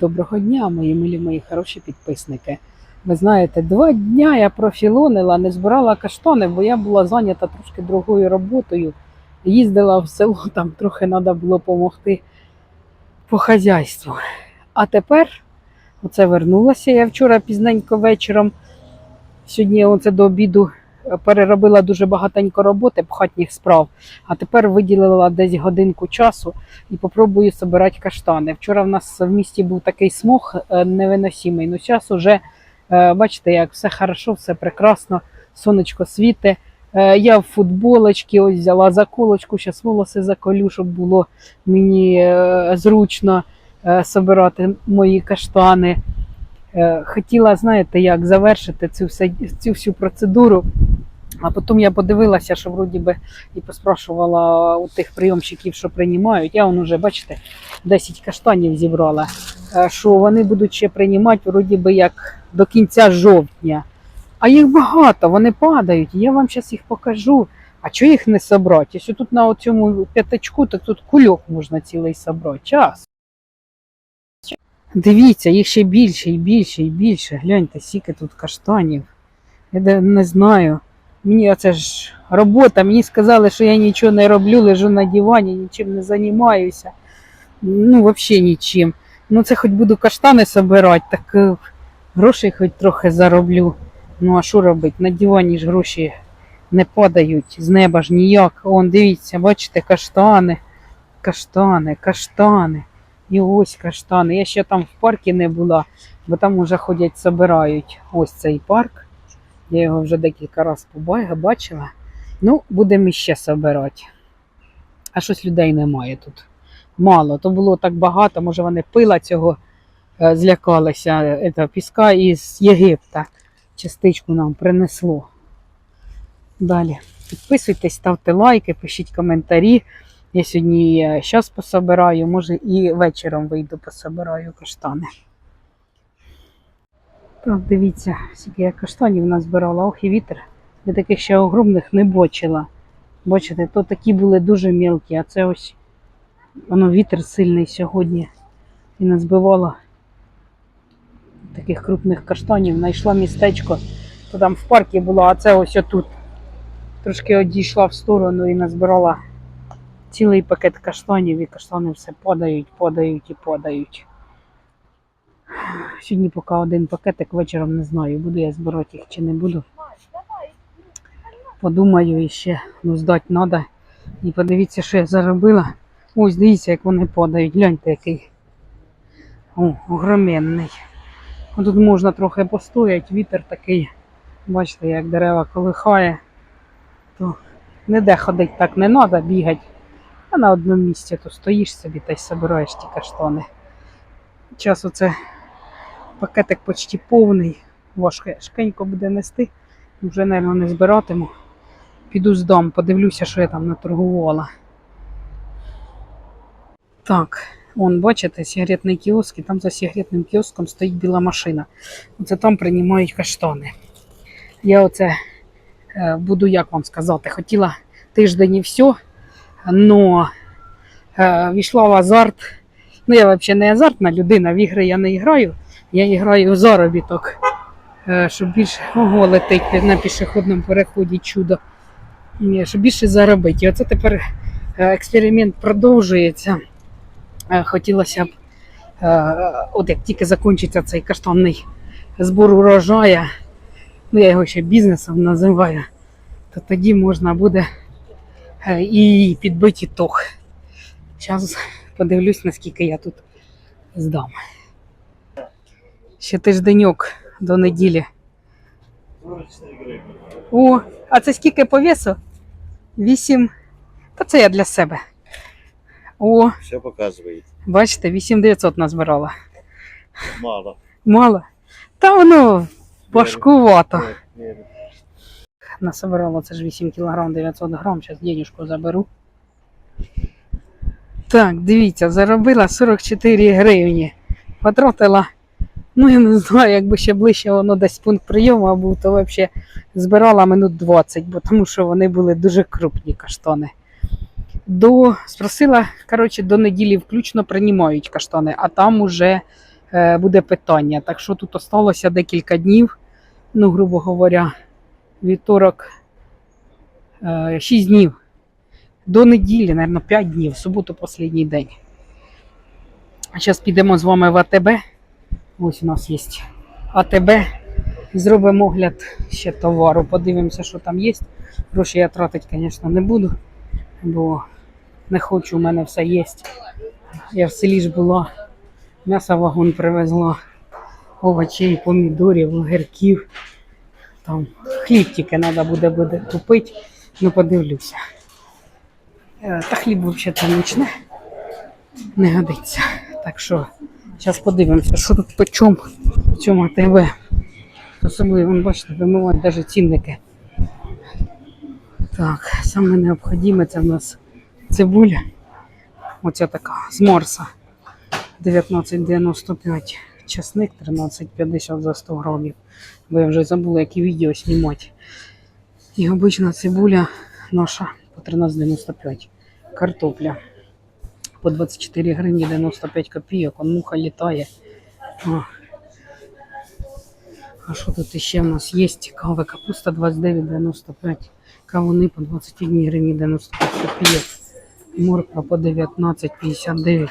Доброго дня, мої милі мої хороші підписники. Ви знаєте, два дня я профілонила, не збирала каштани, бо я була зайнята трошки другою роботою. Їздила в село, там трохи треба було допомогти по хазяйству. А тепер оце вернулася я вчора пізненько вечором. Сьогодні оце до обіду переробила дуже багатенько роботи хатніх справ, а тепер виділила десь годинку часу і попробую збирати каштани. Вчора в нас в місті був такий смог е, невиносимий. Ну зараз уже е, бачите, як все хорошо, все прекрасно, сонечко світе. Я в футболочці ось взяла заколочку, зараз волоси заколю, щоб було мені е, зручно собирати мої каштани. Хотіла, знаєте, як завершити цю, цю всю процедуру. А потім я подивилася, що вроді би і поспрашувала у тих прийомщиків, що приймають. Я вон уже, бачите, 10 каштанів зібрала. е, Що вони будуть ще приймати вроді би як до кінця жовтня. А їх багато, вони падають. Я вам зараз їх покажу. А чого їх не собрати? Якщо тут на цьому п'ятачку, то тут кульок можна цілий собрати. Час. Дивіться, їх ще більше і більше і більше. Гляньте, скільки тут каштанів. Я не знаю. Мені це ж робота. Мені сказали, що я нічого не роблю, лежу на дивані, нічим не займаюся. Ну, взагалі нічим. Ну, це хоч буду каштани собирати, так е, грошей хоч трохи зароблю. Ну, а що робити? На дивані ж гроші не падають з неба ж ніяк. Он, дивіться, бачите, каштани, каштани, каштани. І ось каштани. Я ще там в парку не була, бо там уже ходять, собирають. Ось цей парк. Я його вже декілька разів побачила, бачила. Ну, будемо іще собирати. А щось людей немає тут. Мало. То було так багато, може вони пила цього е, злякалися, е, ето, піска із Єгипта. Частичку нам принесло. Далі. Підписуйтесь, ставте лайки, пишіть коментарі. Я сьогодні зараз пособираю, може і вечором вийду пособираю каштани. Так, дивіться, скільки я каштанів назбирала, ох і вітер. Я таких ще огромних не бачила. Бачите, то такі були дуже мілкі, а це ось воно вітер сильний сьогодні. І назбивала таких крупних каштанів. Знайшла містечко, то там в парку була, а це ось отут. Трошки одійшла в сторону і назбирала цілий пакет каштанів, і каштани все падають, падають і падають. Сьогодні поки один пакетик вечором не знаю, буду я збирати їх чи не буду. Подумаю і ще, ну здати треба. І подивіться, що я заробила. Ось дивіться, як вони падають. Гляньте, який. О, огроменний. Тут можна трохи постояти, вітер такий. Бачите, як дерева колихає. То ніде ходити так не треба бігати. А на одному місці то стоїш собі та й собираєш ті каштани. Час оце пакетик почти повний. Важкенько буде нести. Вже, мабуть, не збиратиму. Піду здам, подивлюся, що я там наторгувала. Так, вон, бачите, сигаретний кіоск, і там за сигаретним кіоском стоїть біла машина. Оце там приймають каштани. Я оце е, буду, як вам сказати, хотіла тиждень і все, но е, війшла в азарт. Ну, я взагалі не азартна людина, в ігри я не граю, я граю в заробіток, е, щоб більше ого, на пішохідному переході чудо. Щоб більше заробити. Оце тепер е, експеримент продовжується. Е, Хотілося б, от як тільки закінчиться цей каштанний збор урожаю, ну я його ще бізнесом називаю, то тоді можна буде і підбити ітог. Зараз подивлюсь, наскільки я тут здам. Ще тижденьок до неділі. 44 гривні. О, а це скільки по весу? Вісім. Та це я для себе. О, Все показує. бачите, 8900 назбирала. Мало. Мало. Та воно важкувато. Ні. Це ж 8 кг 900 грам. Зараз денежку заберу. Так, дивіться, заробила 44 гривні. Потратила, ну я не знаю, якби ще ближче воно десь пункт прийому був, то взагалі збирала минут 20, бо тому що вони були дуже крупні каштани. До, спросила, коротше, до неділі включно приймають каштани, а там уже е, буде питання. Так що тут осталося декілька днів, ну, грубо говоря, вівторок, е, 6 днів. До неділі, мабуть, 5 днів, в суботу останній день. А зараз підемо з вами в АТБ. Ось у нас є АТБ. Зробимо огляд ще товару, подивимося, що там є. Гроші я тратити, звісно, не буду, бо не хочу, у мене все є. Я в селі ж була, м'ясо вагон привезла, овочей, помідорів, огірків. Там хліб тільки треба буде, буде купити, ну подивлюся. Е, Та хліб взагалі нічне, не годиться. Так що зараз подивимося, що тут по чому, в цьому АТВ. Особливо, бачите, вимивають навіть цінники. Так, саме необхідне це в нас цибуля. Оця така з Марса. 19,95. Часник 13,50 за 100 грамів. Бо я вже забула, які відео знімати. І обична цибуля наша по 13,95. Картопля по 24 гривні 95 копійок. Он муха літає. О. А що тут ще в нас є? Цікаве. Капуста 29,95. Кавуни по 21 гривні 95 копійок. Морква по 19,59.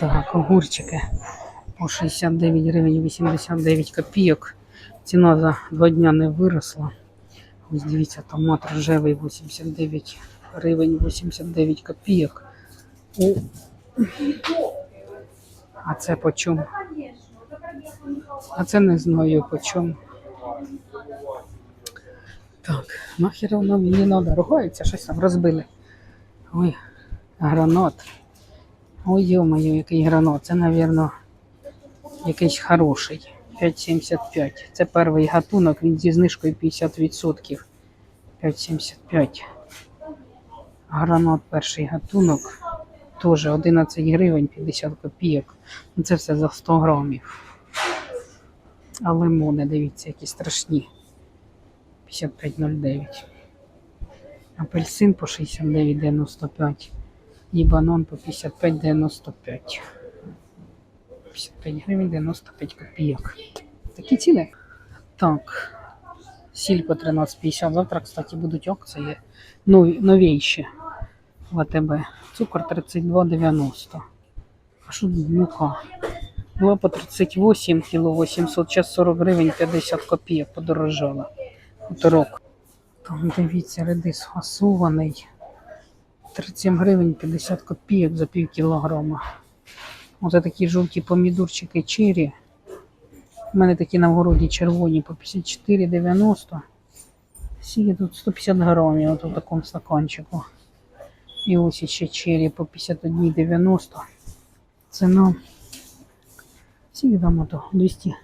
Так, огурчики по 69 гривень 89 копійок. Ціна за два дня не виросла. Ось дивіться, томат рожевий 89 гривень 89 копійок. О. А це по чому? А це не знаю по чому. Так, нахер воно мені треба. Ругаються, щось там розбили. Ой, гранат. Ой, йо-моє, який гранат. Це, мабуть, якийсь хороший. 5,75. Це перший гатунок, він зі знижкою 50%. 5,75. Гранат перший гатунок. Теж 11 гривень 50 копійок. Ну, Це все за 100 грамів. А лимони, дивіться, які страшні. 55,09. Апельсин по 69,95. І банан по 55,95. 55 гривень 95 копійок. Такі ціни. Так. Сіль по 13,50. Завтра, кстати, будуть акції новіші в АТБ. Цукор 32,90. А що мука? Була по 38 кіло 800, зараз 40 гривень 50 копійок подорожала. Хуторок. Там дивіться, редис фасований. 37 гривень 50 копійок за пів кілограма. Оце такі жовті помідорчики чирі. У мене такі на городі червоні по 54,90. Скільки тут 150 грамів от у такому стаканчику. І ось ще чирі по 51,90. Ціна. Скільки там ото? 200.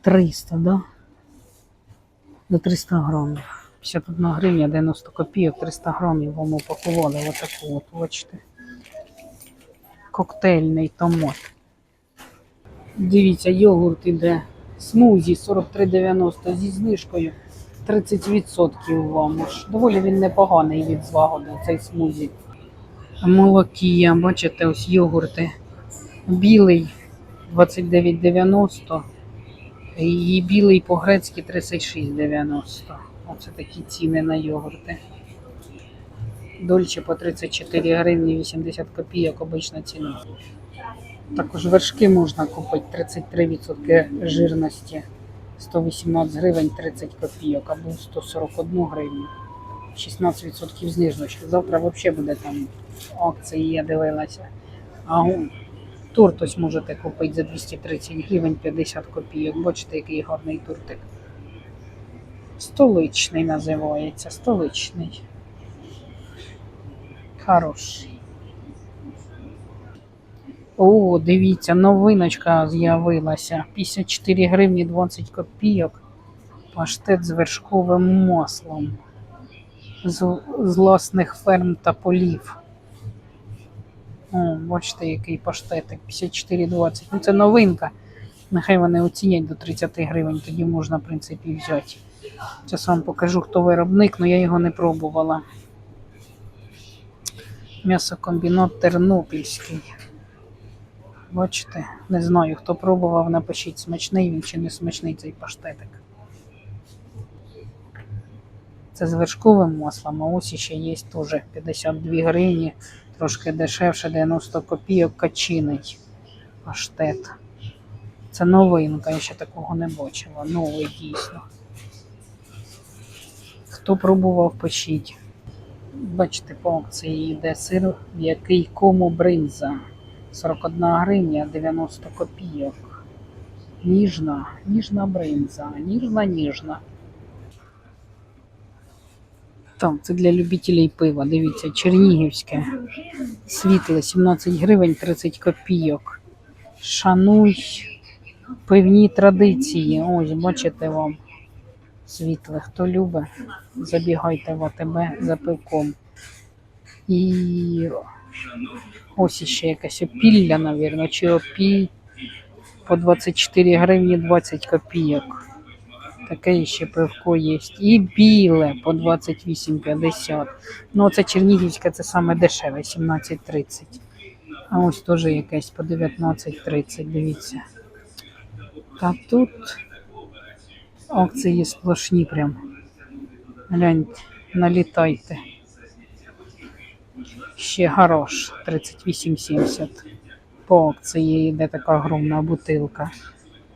300, да? До 300 грамів. 51 гривня 90 копійок, 300 грамів вам упакували. Отаку от, бачите. Коктейльний томат. Дивіться, йогурт іде. Смузі 43,90 зі знижкою. 30% вам. Доволі він непоганий від злагоди, цей смузі. Молокія, бачите, ось йогурти. Білий 29,90. І білий по-грецьки 36,90. Оце такі ціни на йогурти. Дольче по 34 гривні 80 копійок обична ціна. Також вершки можна купити 33% жирності. 118 гривень 30 копійок або 141 гривню. 16% знижності. Завтра взагалі буде там акції, я дивилася. А торт ось можете купити за 230 гривень 50 копійок. Бачите, який гарний тортик. Столичний називається. Столичний. Хороший. О, дивіться, новиночка з'явилася. 54 гривні 20 копійок. Паштет з вершковим маслом. З, з власних ферм та полів. О, бачите, який паштетик. 54,20. Ну це новинка. Нехай вони оцінять до 30 гривень, тоді можна, в принципі, взяти. Зараз вам покажу, хто виробник, але я його не пробувала. М'ясокомбінат Тернопільський. Бачите, не знаю, хто пробував, напишіть, смачний він чи не смачний цей паштетик. Це з вершковим маслом, а ось ще є теж 52 гривні, трошки дешевше, 90 копійок качиний паштет. Це новинка, я ще такого не бачила. Новий дійсно. Хто пробував, пишіть. Бачите, по акції йде сир, який кому бринза. 41 гривня 90 копійок. Ніжна, ніжна бринза, ніжна, ніжна. Так, це для любителів пива. Дивіться, чернігівське. Світле 17 гривень 30 копійок. Шануй пивні традиції. Ось, бачите вам. Світле. Хто любить, забігайте в АТБ за пивком. І ось іще якась опілля, навірно, чи опій по 24 гривні 20 копійок. Таке ще пивко є. І біле по 28,50. Ну, це чернігівське, це саме дешеве, 17,30. А ось теж якесь по 19,30, дивіться. Та тут акції сплошні прям. Гляньте, налітайте. Ще гараж 38,70. По акції йде така огромна бутилка.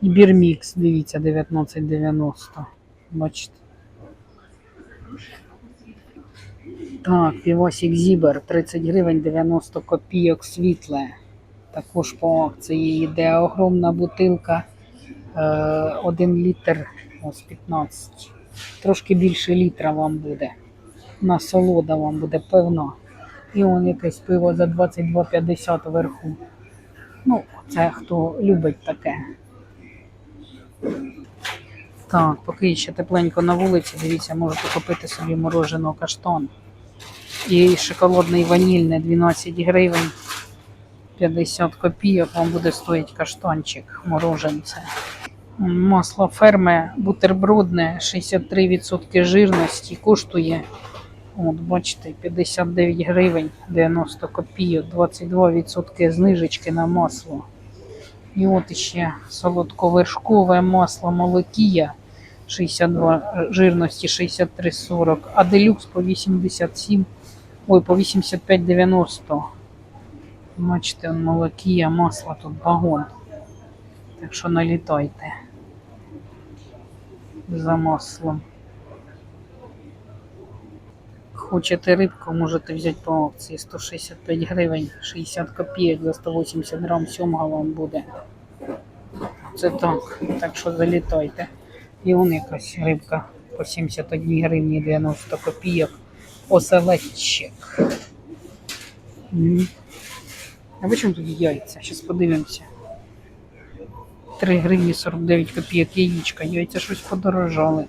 І бірмікс, дивіться, 19,90. Бачите. Так, півосік Зібер 30 гривень 90 копійок світле. Також по акції йде огромна бутилка. 1 літр, ось 15. Трошки більше літра вам буде. Насолода вам буде певно. І он якесь пиво за 22,50 вверху. Ну, це хто любить таке. Так, поки ще тепленько на вулиці, дивіться, можете купити собі мороженого каштан. І шоколадний ванільний 12 гривень 50 копійок вам буде стоїть каштанчик мороженце. Масло ферми бутербродне 63% жирності коштує. От, бачите, 59 гривень 90 копійок, 22% знижечки на масло. І от іще солодковершкове масло молокія 62 жирності 63,40, а делюкс по 87, ой, по 85,90. Бачите, молокія, масло тут вагон. Так що налітайте за маслом. Хочете рибку, можете взяти по акції 165 гривень, 60 копійок за 180 грам сьомга вам буде. Це так, так що залітайте. І он якась рибка по 71 гривні 90 копійок. Оселедчик. А ви чому тут яйця? Зараз подивимося. 3 гривні 49 копійок яєчка. Яйця щось подорожали.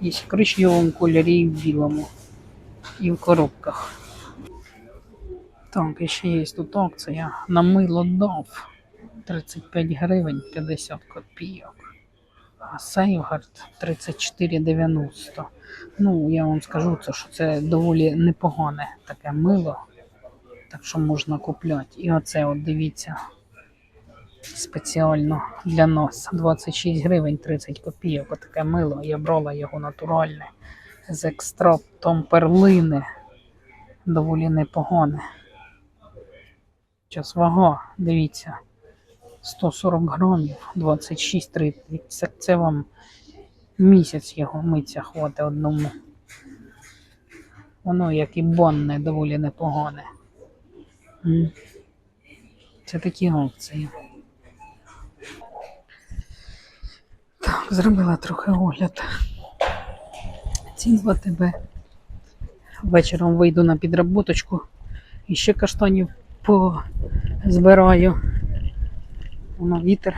Є в коричневому кольорі і в білому. І в коробках. Так, і ще є тут акція. На мило дав 35 гривень 50 копійок. А Сейвгард 34,90. Ну, я вам скажу, це, що це доволі непогане таке мило. Так що можна купляти. І оце, от дивіться, спеціально для нас 26 гривень 30 копійок. Отаке мило. Я брала його натуральне з екстрактом перлини. Доволі непогане. Час вага, дивіться. 140 грамів, 26,30. Це, вам місяць його миться хватить одному. Воно як і бонне, доволі непогане. Це такі опції. Так, зробила трохи огляд. Цін АТБ. Вечором вийду на підроботочку і ще каштанів позбираю. Воно вітер.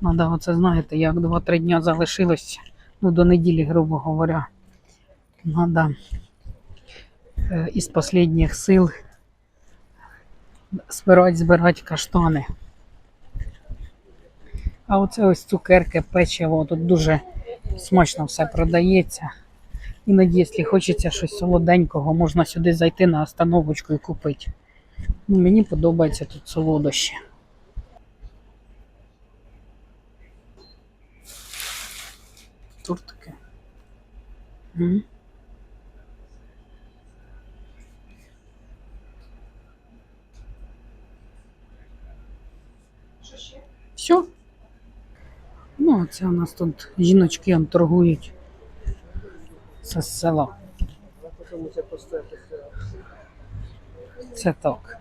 Надо оце, знаєте, як 2-3 дня залишилось, ну до неділі, грубо говоря. Надо е, із останніх сил збирати, збирати каштани. А оце ось цукерки, печиво, тут дуже смачно все продається. Іноді, якщо хочеться щось солоденького, можна сюди зайти на остановочку і купити. Ну, мені подобається тут солодощі. Тортики. М. Все. Ну, а це у нас тут жіночки торгують. Це з села. Це так.